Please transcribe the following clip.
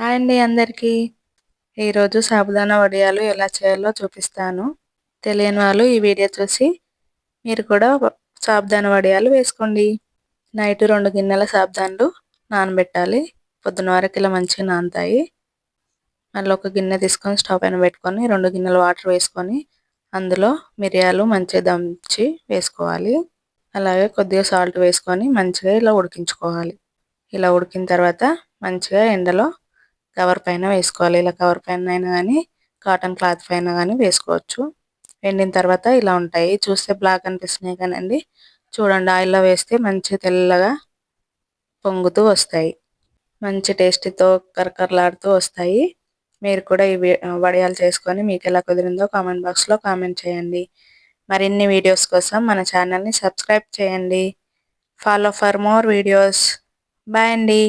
Hi అండి అందరికీ. ఈరోజు సాబుదానా వడియాలు ఎలా చేయాలో చూపిస్తాను. తెలియని వాళ్ళు ఈ వీడియో చూసి మీరు కూడా సాబుదానా వడియాలు వేసుకోండి. నైట్ రెండు గిన్నెల సాబుదాన్లు నానబెట్టాలి. పొద్దున వరకు ఇలా మంచిగా నానతాయి. మళ్ళీ ఒక గిన్నె తీసుకొని స్టవ్ పైన పెట్టుకొని రెండు గిన్నెలు వాటర్ వేసుకొని అందులో మిరియాలు మంచిగా దంచి వేసుకోవాలి. అలాగే కొద్దిగా సాల్ట్ వేసుకొని మంచిగా ఇలా ఉడికించుకోవాలి. ఇలా ఉడికిన తర్వాత మంచిగా ఎండలో కవర్ పైన వేసుకోవాలి. ఇలా కవర్ పైన అయినా కానీ కాటన్ క్లాత్ పైన కానీ వేసుకోవచ్చు. ఎండిన తర్వాత ఇలా ఉంటాయి. చూస్తే బ్లాక్ అనిపిస్తున్నాయి కానండి చూడండి ఆయిల్లో వేస్తే మంచి తెల్లగా పొంగుతూ వస్తాయి. మంచి టేస్టీతో కరకరలాడుతూ వస్తాయి. మీరు కూడా ఈ వడియాలు చేసుకొని మీకు ఎలా కుదిరిందో కామెంట్ బాక్స్లో కామెంట్ చేయండి. మరిన్ని వీడియోస్ కోసం మన ఛానల్ని సబ్స్క్రైబ్ చేయండి. Follow for more videos bye అండి.